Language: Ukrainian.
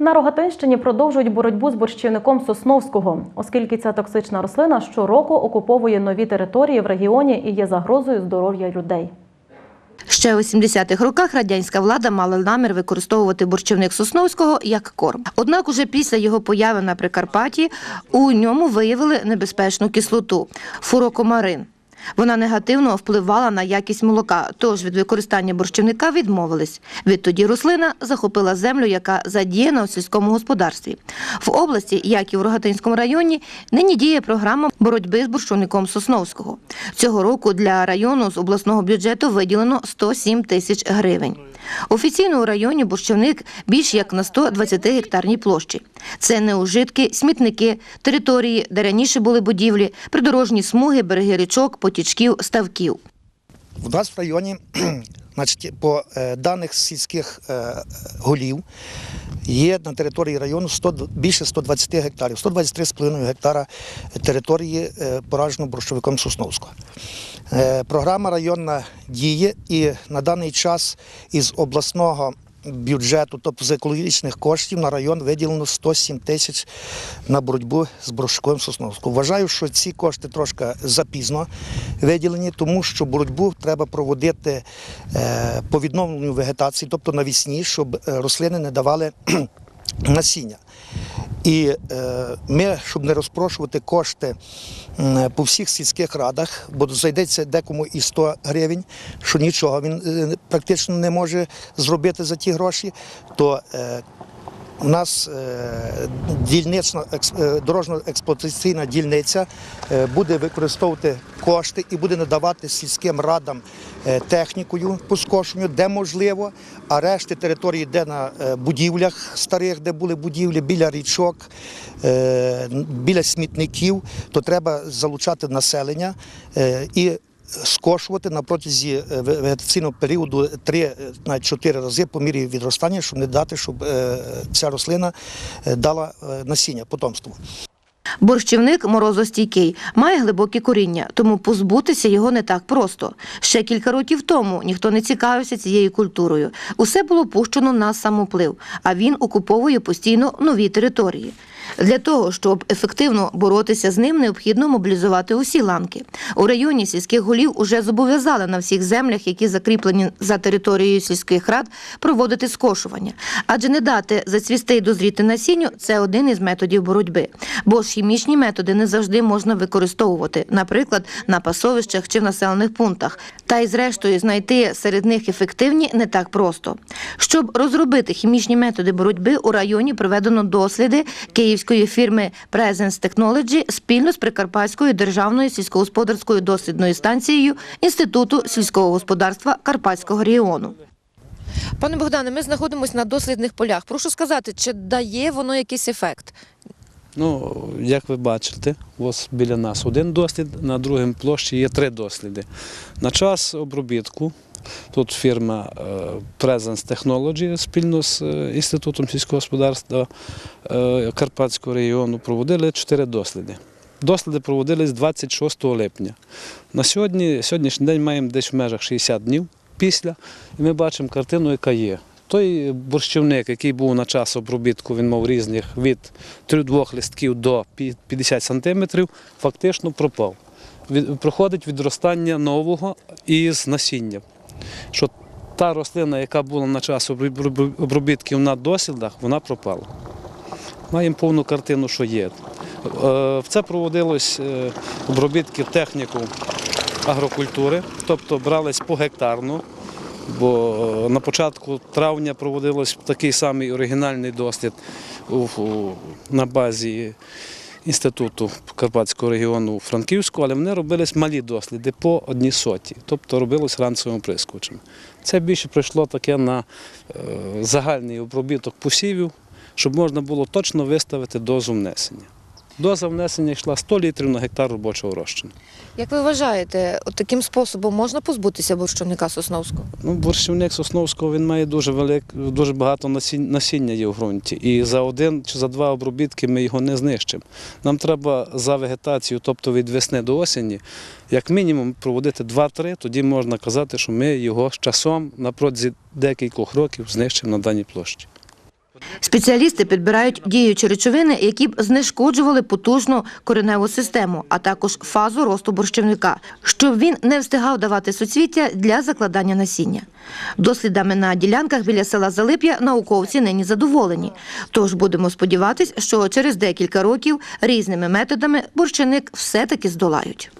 На Рогатинщині продовжують боротьбу з борщівником Сосновського, оскільки ця токсична рослина щороку окуповує нові території в регіоні і є загрозою здоров'я людей. Ще у 70-х роках радянська влада мала намір використовувати борщівник Сосновського як корм. Однак уже після його появи на Прикарпатті у ньому виявили небезпечну кислоту – фурокомарин. Вона негативно впливала на якість молока, тож від використання борщівника відмовились. Відтоді рослина захопила землю, яка задіяна у сільському господарстві. В області, як і в Рогатинському районі, нині діє програма боротьби з борщівником Сосновського. Цього року для району з обласного бюджету виділено 107 тисяч гривень. Офіційно у районі борщівник більш як на 120 гектарній площі. Це неужитки, смітники, території, де раніше були будівлі, придорожні смуги, береги річок, потічків, ставків. У нас в районі, значить, по е, даних сільських е, голів, є на території району 100, більше 120 гектарів, 123,5 гектара території е, поражено борщовиком Сосновського. Е, Програма районна діє і на даний час із обласного бюджету, тобто з екологічних коштів на район виділено 107 тисяч на боротьбу з брошковим сосновськом. Вважаю, що ці кошти трошки запізно виділені, тому що боротьбу треба проводити е, по відновленню вегетації, тобто навісні, щоб е, рослини не давали насіння. І е, ми, щоб не розпрошувати кошти по всіх сільських радах, бо зайдеться декому і 100 гривень, що нічого він е, практично не може зробити за ті гроші, то е, у нас е, дільнична е, дорожньо-експлуатаційна дільниця е, буде використовувати кошти і буде надавати сільським радам технікою по скошенню, де можливо, а решти території, де на будівлях старих, де були будівлі, біля річок, біля смітників, то треба залучати населення і скошувати на протязі е, вегетаційного періоду 3-4 рази по мірі відростання, щоб не дати, щоб е, ця рослина е, дала е, насіння, потомство. Борщівник морозостійкий, має глибокі коріння, тому позбутися його не так просто. Ще кілька років тому ніхто не цікавився цією культурою. Усе було пущено на самоплив, а він окуповує постійно нові території. Для того, щоб ефективно боротися з ним, необхідно мобілізувати усі ланки. У районі сільських голів уже зобов'язали на всіх землях, які закріплені за територією сільських рад, проводити скошування. Адже не дати зацвісти і дозріти насінню це один із методів боротьби. Бо ж хімічні методи не завжди можна використовувати, наприклад, на пасовищах чи в населених пунктах. Та й зрештою знайти серед них ефективні не так просто. Щоб розробити хімічні методи боротьби, у районі проведено досліди київської фірми Presence Technology спільно з Прикарпатською державною сільськогосподарською дослідною станцією Інституту сільського господарства Карпатського регіону. Пане Богдане, ми знаходимося на дослідних полях. Прошу сказати, чи дає воно якийсь ефект? Ну, як ви бачите, ось біля нас один дослід, на другому площі є три досліди. На час обробітку тут фірма е, Presence Technology спільно з е, Інститутом сільського господарства е, Карпатського регіону проводили чотири досліди. Досліди проводились 26 липня. На сьогодні, сьогоднішній день маємо десь в межах 60 днів після, і ми бачимо картину, яка є. Той борщівник, який був на час обробітку, він мав різних від 3-2 листків до 50 сантиметрів, фактично пропав. Проходить відростання нового із насінням. Що та рослина, яка була на час оброб- обробітків на дослідах, вона пропала. Маємо повну картину, що є. Е, В це проводилось е, обробітки техніку агрокультури, тобто брались погектарно, бо е, на початку травня проводилось такий самий оригінальний дослід на базі Інституту Карпатського регіону у Франківську, але вони робились малі досліди по одній соті, тобто робилось ранцевим прискочем. Це більше прийшло таке на е, загальний обробіток посівів, щоб можна було точно виставити дозу внесення. Доза внесення йшла 100 літрів на гектар робочого розчину. Як ви вважаєте, от таким способом можна позбутися борщівника Сосновського? Ну, борщівник Сосновського він має дуже велик, дуже багато насіння, є в ґрунті. І за один чи за два обробітки ми його не знищимо. Нам треба за вегетацію, тобто від весни до осені, як мінімум проводити 2-3, тоді можна казати, що ми його з часом на протязі декількох років знищимо на даній площі. Спеціалісти підбирають діючі речовини, які б знешкоджували потужну кореневу систему, а також фазу росту борщівника, щоб він не встигав давати суцвіття для закладання насіння. Дослідами на ділянках біля села Залип'я науковці нині задоволені. Тож будемо сподіватись, що через декілька років різними методами борщівник все-таки здолають.